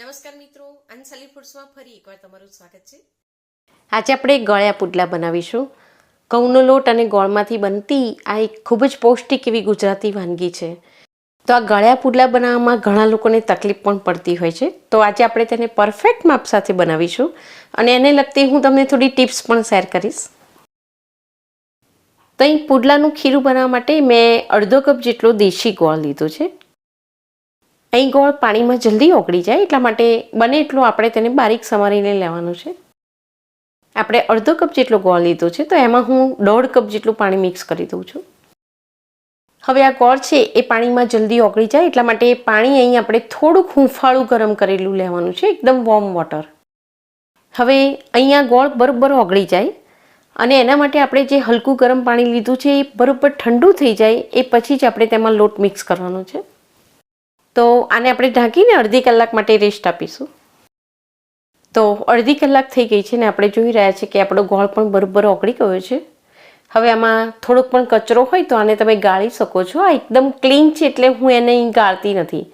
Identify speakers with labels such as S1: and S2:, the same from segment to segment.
S1: નમસ્કાર મિત્રો, અનસલી ફૂડ્સમાં ફરી એકવાર તમારું સ્વાગત છે.
S2: આજે આપણે ગળ્યા પુડલા બનાવીશું. ઘઉંનો લોટ અને ગોળમાંથી બનતી આ એક ખૂબ જ પૌષ્ટિક એવી ગુજરાતી વાનગી છે. તો આ ગળ્યા પુડલા બનાવવામાં ઘણા લોકોને તકલીફ પણ પડતી હોય છે. તો આજે આપણે તેને પરફેક્ટ માપ સાથે બનાવીશું અને એને લગતી હું તમને થોડી ટિપ્સ પણ શેર કરીશ. તો અહીં પુડલાનું ખીરું બનાવવા માટે મેં અડધો કપ જેટલો દેશી ગોળ લીધો છે. અહીં ગોળ પાણીમાં જલ્દી ઓગળી જાય એટલા માટે બને એટલું આપણે તેને બારીક સમારીને લેવાનું છે. આપણે અડધો કપ જેટલો ગોળ લીધો છે તો એમાં હું દોઢ કપ જેટલું પાણી મિક્સ કરી દઉં છું. હવે આ ગોળ છે એ પાણીમાં જલ્દી ઓગળી જાય એટલા માટે પાણી અહીં આપણે થોડુંક હુંફાળું ગરમ કરેલું લેવાનું છે, એકદમ વોર્મ વોટર હવે અહીંયા ગોળ બરોબર ઓગળી જાય અને એના માટે આપણે જે હલકું ગરમ પાણી લીધું છે એ બરોબર ઠંડુ થઈ જાય એ પછી જ આપણે તેમાં લોટ મિક્સ કરવાનો છે. તો આને આપણે ઢાંકીને અડધી કલાક માટે રેસ્ટ આપીશું. તો અડધી કલાક થઈ ગઈ છે ને આપણે જોઈ રહ્યા છીએ કે આપણો ગોળ પણ બરોબર ઓગળી ગયો છે. હવે આમાં થોડોક પણ કચરો હોય તો આને તમે ગાળી શકો છો. આ એકદમ ક્લીન છે એટલે હું એને ગાળતી નથી.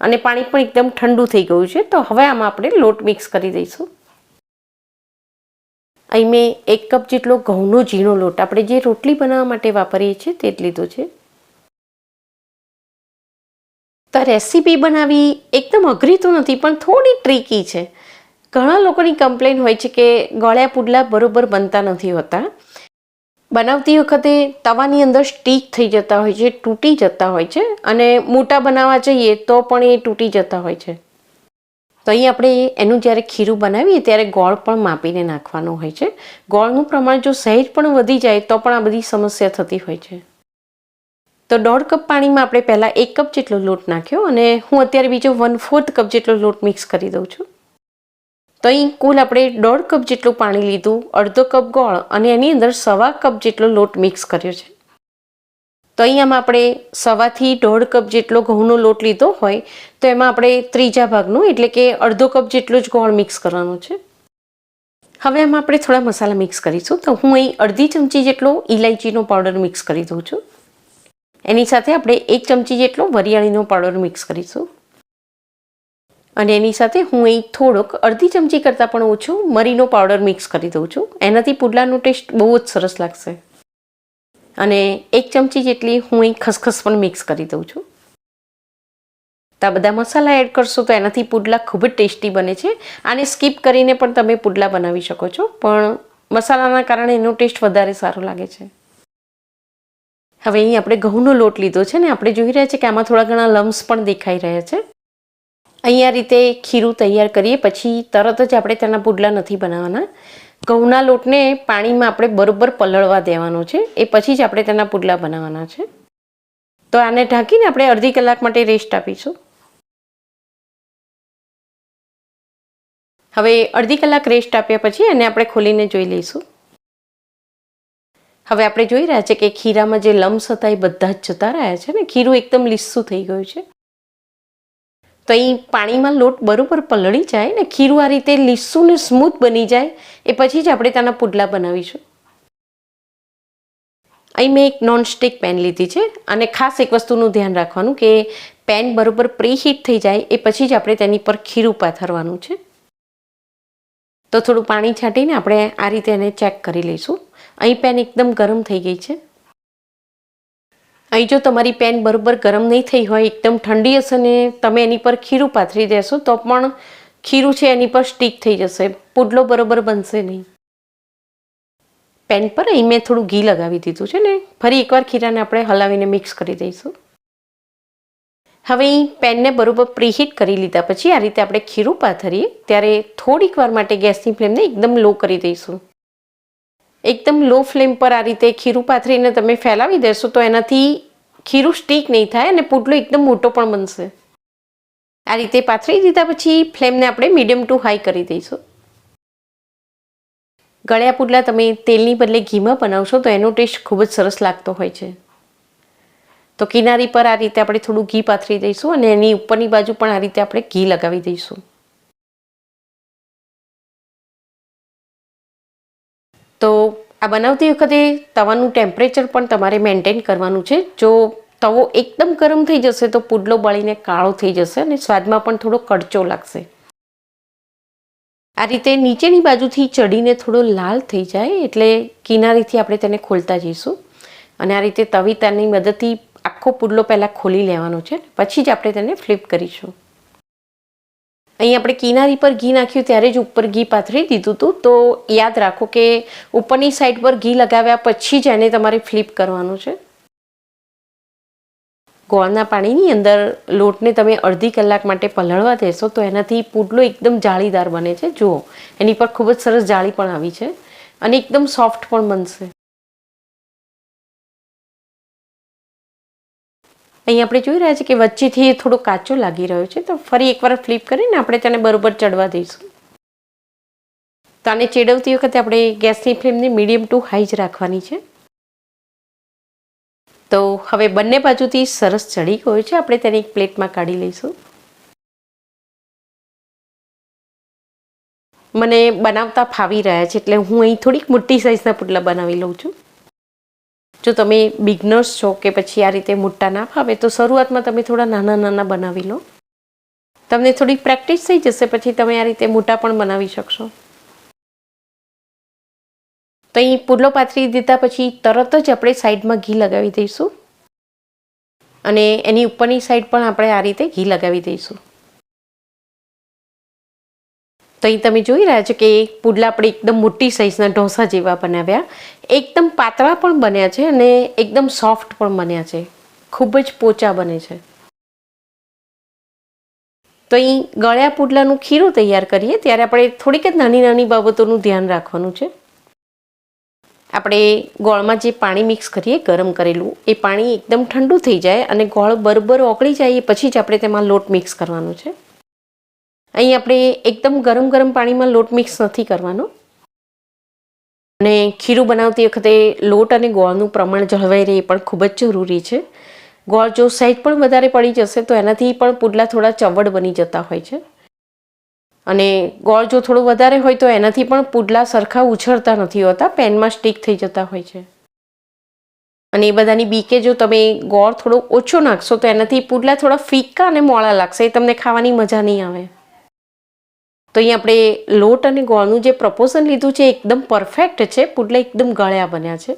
S2: અને પાણી પણ એકદમ ઠંડુ થઈ ગયું છે. તો હવે આમાં આપણે લોટ મિક્સ કરી દઈશું. અહીં મેં એક કપ જેટલો ઘઉંનો ઝીણો લોટ. આપણે જે રોટલી બનાવવા માટે વાપરીએ છીએ તે જ લીધો છે. રેસીપી બનાવવી એકદમ અઘરી તો નથી, પણ થોડી ટ્રીકી છે. ઘણા લોકોની કમ્પ્લેન હોય છે કે ગળ્યા પુડલા બરોબર બનતા નથી હોતા. બનાવતી વખતે તવાની અંદર સ્ટીક થઈ જતા હોય છે, તૂટી જતા હોય છે અને મોટા બનાવવા જઈએ તો પણ એ તૂટી જતા હોય છે. તો અહીં આપણે એનું જ્યારે ખીરું બનાવીએ ત્યારે ગોળ પણ માપીને નાખવાનું હોય છે. ગોળનું પ્રમાણ જો સહેજ પણ વધી જાય તો પણ આ બધી સમસ્યા થતી હોય છે. તો દોઢ કપ પાણીમાં આપણે પહેલાં એક કપ જેટલો લોટ નાખ્યો અને હું અત્યારે બીજો વન ફોર્થ કપ જેટલો લોટ મિક્સ કરી દઉં છું. તો અહીં કુલ આપણે દોઢ કપ જેટલું પાણી લીધું, અડધો કપ ગોળ અને એની અંદર સવા કપ જેટલો લોટ મિક્સ કર્યો છે. તો અહીંયામાં આપણે સવાથી દોઢ કપ જેટલો ઘઉંનો લોટ લીધો હોય, તો એમાં આપણે ત્રીજા ભાગનું એટલે કે અડધો કપ જેટલો જ ગોળ મિક્સ કરવાનો છે. હવે એમાં આપણે થોડા મસાલા મિક્સ કરીશું. તો હું અહીં અડધી ચમચી જેટલો ઇલાયચીનો પાવડર મિક્સ કરી દઉં છું. એની સાથે આપણે એક ચમચી જેટલો વરિયાળીનો પાવડર મિક્સ કરીશું. અને એની સાથે હું અહીં થોડોક અડધી ચમચી કરતાં પણ ઓછો મરીનો પાવડર મિક્સ કરી દઉં છું. એનાથી પુડલાનો ટેસ્ટ બહુ જ સરસ લાગશે. અને એક ચમચી જેટલી હું અહીં ખસખસ પણ મિક્સ કરી દઉં છું. તો બધા મસાલા એડ કરશો તો એનાથી પુડલા ખૂબ જ ટેસ્ટી બને છે. આને સ્કીપ કરીને પણ તમે પુડલા બનાવી શકો છો. પણ મસાલાના કારણે એનો ટેસ્ટ વધારે સારો લાગે છે. હવે અહીં આપણે ઘઉંનો લોટ લીધો છે ને આપણે જોઈ રહ્યા છે કે આમાં થોડા ઘણા લમ્સ પણ દેખાઈ રહ્યા છે. અહીંયા રીતે ખીરું તૈયાર કરીએ, પછી તરત જ આપણે તેના પુડલા નથી બનાવવાના. ઘઉંના લોટને પાણીમાં આપણે બરોબર પલળવા દેવાનો છે, એ પછી જ આપણે તેના પુડલા બનાવવાના છે. તો આને ઢાંકીને આપણે અડધી કલાક માટે રેસ્ટ આપીશું. હવે અડધી કલાક રેસ્ટ આપ્યા પછી એને આપણે ખોલીને જોઈ લઈશું. હવે આપણે જોઈ રહ્યા છે કે ખીરામાં જે લમ્સ હતા એ બધા જ જતા રહ્યા છે ને? ખીરું એકદમ લીસું થઈ ગયું છે. તો અહીં પાણીમાં લોટ બરોબર પલળી જાય ને ખીરું આ રીતે લીસું ને સ્મૂથ બની જાય, એ પછી જ આપણે તેના પુડલા બનાવીશું. અહીં મેં એક નોનસ્ટિક પેન લીધી છે અને ખાસ એક વસ્તુનું ધ્યાન રાખવાનું કે પેન બરોબર પ્રીહીટ થઈ જાય, એ પછી જ આપણે તેની પર ખીરું પાથરવાનું છે. તો થોડું પાણી છાંટીને આપણે આ રીતે એને ચેક કરી લઈશું. અહીં પેન એકદમ ગરમ થઈ ગઈ છે. અહીં જો તમારી પેન બરોબર ગરમ નહીં થઈ હોય, એકદમ ઠંડી હશે ને તમે એની પર ખીરું પાથરી દેશો, તો પણ ખીરું છે એની પર સ્ટીક થઈ જશે. પુડલો બરોબર બનશે નહીં. પેન પર અહીં મેં થોડું ઘી લગાવી દીધું છે ને. ફરી એકવાર ખીરાને આપણે હલાવીને મિક્સ કરી દઈશું. હવે પેનને બરોબર પ્રીહીટ કરી લીધા પછી આ રીતે આપણે ખીરું પાથરીએ. ત્યારે થોડીક વાર માટે ગેસની ફ્લેમને એકદમ લો કરી દઈશું. એકદમ લો ફ્લેમ પર આ રીતે ખીરું પાથરીને તમે ફેલાવી દેશો તો એનાથી ખીરું સ્ટીક નહીં થાય અને પુટલો એકદમ મોટો પણ બનશે. આ રીતે પાથરી દીધા પછી ફ્લેમને આપણે મીડિયમ ટુ હાઈ કરી દઈશું. ગળ્યા પુડલા તમે તેલની બદલે ઘીમાં બનાવશો તો એનો ટેસ્ટ ખૂબ જ સરસ લાગતો હોય છે. તો કિનારી પર આ રીતે આપણે થોડું ઘી પાથરી દઈશું અને એની ઉપરની બાજુ પણ આ રીતે આપણે ઘી લગાવી દઈશું. તો આ બનાવતી વખતે તવાનું ટેમ્પરેચર પણ તમારે મેન્ટેન કરવાનું છે. જો તવો એકદમ ગરમ થઈ જશે તો પુડલો બળીને કાળો થઈ જશે અને સ્વાદમાં પણ થોડો કડચો લાગશે. આ રીતે નીચેની બાજુથી ચડીને થોડો લાલ થઈ જાય એટલે કિનારીથી આપણે તેને ખોલતા જઈશું. અને આ રીતે તવિતાની મદદથી આખો પુડલો પહેલાં ખોલી લેવાનો છે. પછી જ આપણે તેને ફ્લિપ કરીશું. અહીં આપણે કિનારી પર ઘી નાખ્યું ત્યારે જ ઉપર ઘી પાથરી દીધું હતું. તો યાદ રાખો કે ઉપરની સાઈડ પર ઘી લગાવ્યા પછી જ એને તમારે ફ્લિપ કરવાનું છે. ગોળના પાણીની અંદર લોટને તમે અડધી કલાક માટે પલળવા દેશો તો એનાથી પુડલો એકદમ જાળીદાર બને છે. જુઓ, એની પર ખૂબ જ સરસ જાળી પણ આવી છે અને એકદમ સોફ્ટ પણ બનશે. અહીં આપણે જોઈ રહ્યા છીએ કે વચ્ચેથી થોડો કાચો લાગી રહ્યો છે. તો ફરી એકવાર ફ્લિપ કરીને આપણે તેને બરોબર ચડવા દઈશું. તો આને ચેડવતી વખતે આપણે ગેસની ફ્લેમને મીડિયમ ટુ હાઈ જ રાખવાની છે. તો હવે બંને બાજુથી સરસ ચડી ગયો છે. આપણે તેને એક પ્લેટમાં કાઢી લઈશું. મને બનાવતા ફાવી રહ્યા છે, એટલે હું અહીં થોડીક મોટી સાઇઝના પુડલા બનાવી લઉં છું. જો તમે બિગનર્સ છો કે પછી આ રીતે મોટા ના ફાવે, તો શરૂઆતમાં તમે થોડા નાના નાના બનાવી લો. તમને થોડી પ્રેક્ટિસ થઈ જશે, પછી તમે આ રીતે મોટા પણ બનાવી શકશો. તો અહીં પુડલો પાથરી દીધા પછી તરત જ આપણે સાઈડમાં ઘી લગાવી દઈશું. અને એની ઉપરની સાઈડ પણ આપણે આ રીતે ઘી લગાવી દઈશું. તો અહીં તમે જોઈ રહ્યા છો કે પુડલા આપણે એકદમ મોટી સાઇઝના ઢોસા જેવા બનાવ્યા. એકદમ પાતળા પણ બન્યા છે અને એકદમ સોફ્ટ પણ બન્યા છે. ખૂબ જ પોચા બને છે. તો અહીં ગળ્યા પુડલાનું ખીરું તૈયાર કરીએ. ત્યારે આપણે થોડીક જ નાની નાની બાબતોનું ધ્યાન રાખવાનું છે. આપણે ગોળમાં જે પાણી મિક્સ કરીએ, ગરમ કરેલું, એ પાણી એકદમ ઠંડુ થઈ જાય અને ગોળ બરોબર ઓગળી જાય એ પછી જ આપણે તેમાં લોટ મિક્સ કરવાનો છે. અહીં આપણે એકદમ ગરમ ગરમ પાણીમાં લોટ મિક્સ નથી કરવાનો. અને ખીરું બનાવતી વખતે લોટ અને ગોળનું પ્રમાણ જળવાઈ રહે એ પણ ખૂબ જ જરૂરી છે. ગોળ જો સહેજ પણ વધારે પડી જશે તો એનાથી પણ પુડલા થોડા ચવડ બની જતા હોય છે. અને ગોળ જો થોડું વધારે હોય તો એનાથી પણ પુડલા સરખા ઉછળતા નથી હોતા, પેનમાં સ્ટીક થઈ જતા હોય છે. અને એ બધાની બીકે જો તમે ગોળ થોડો ઓછો નાખશો તો એનાથી પુડલા થોડા ફીકા અને મોળા લાગશે, એ તમને ખાવાની મજા નહીં આવે. તો અહીં આપણે લોટ અને ગોળનું જે પ્રપોઝન લીધું છે એકદમ પરફેક્ટ છે. પુડલા એકદમ ગળ્યા બન્યા છે.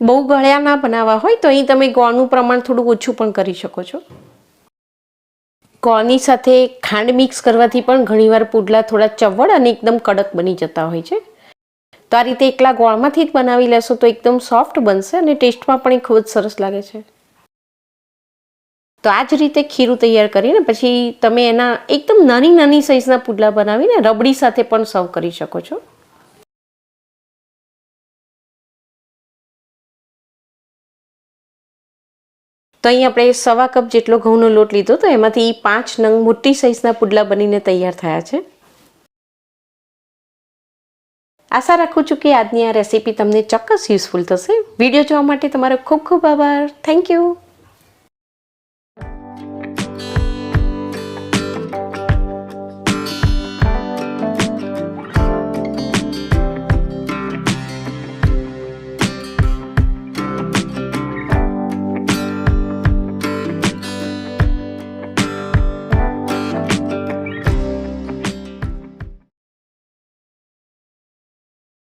S2: બહુ ગળ્યા ના બનાવવા હોય તો અહીં તમે ગોળનું પ્રમાણ થોડું ઓછું પણ કરી શકો છો. ગોળની સાથે ખાંડ મિક્સ કરવાથી પણ ઘણીવાર પુડલા થોડા ચવડ અને એકદમ કડક બની જતા હોય છે. તો આ રીતે એકલા ગોળમાંથી જ બનાવી લેશો તો એકદમ સોફ્ટ બનશે અને ટેસ્ટમાં પણ એ ખૂબ જ સરસ લાગે છે. તો આ જ રીતે ખીરું તૈયાર કરીને પછી તમે એના એકદમ નાની નાની સાઈઝના પુડલા બનાવીને રબડી સાથે પણ સર્વ કરી શકો છો. તો અહીં આપણે સવા કપ જેટલો ઘઉંનો લોટ લીધો તો એમાંથી પાંચ નંગ મોટી સાઈઝના પુડલા બનીને તૈયાર થયા છે. આશા રાખું છું કે આજની આ રેસીપી તમને ચોક્કસ યુઝફુલ થશે. વીડિયો જોવા માટે તમારો ખૂબ ખૂબ આભાર. Thank you